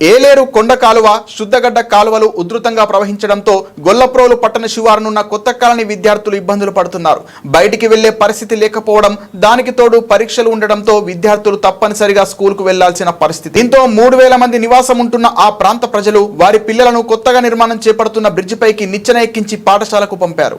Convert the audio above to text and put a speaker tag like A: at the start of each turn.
A: ఏలేరు కొండ కాలువ శుద్ధగడ్డ కాలువలు ఉధృతంగా ప్రవహించడంతో గొల్లప్రోలు పట్టణ శివారునున్న కొత్త కాలనీ విద్యార్థులు ఇబ్బందులు పడుతున్నారు. బయటికి వెళ్ళే పరిస్థితి లేకపోవడం దానికి తోడు పరీక్షలు ఉండడంతో విద్యార్థులు తప్పనిసరిగా స్కూల్కు వెళ్ళాల్సిన పరిస్థితి. దీంతో మూడు వేల మంది నివాసం ఉంటున్న ఆ ప్రాంత ప్రజలు వారి పిల్లలను కొత్తగా నిర్మాణం చేపడుతున్న బ్రిడ్జిపైకి నిచ్చెన ఎక్కించి పాఠశాలకు పంపారు.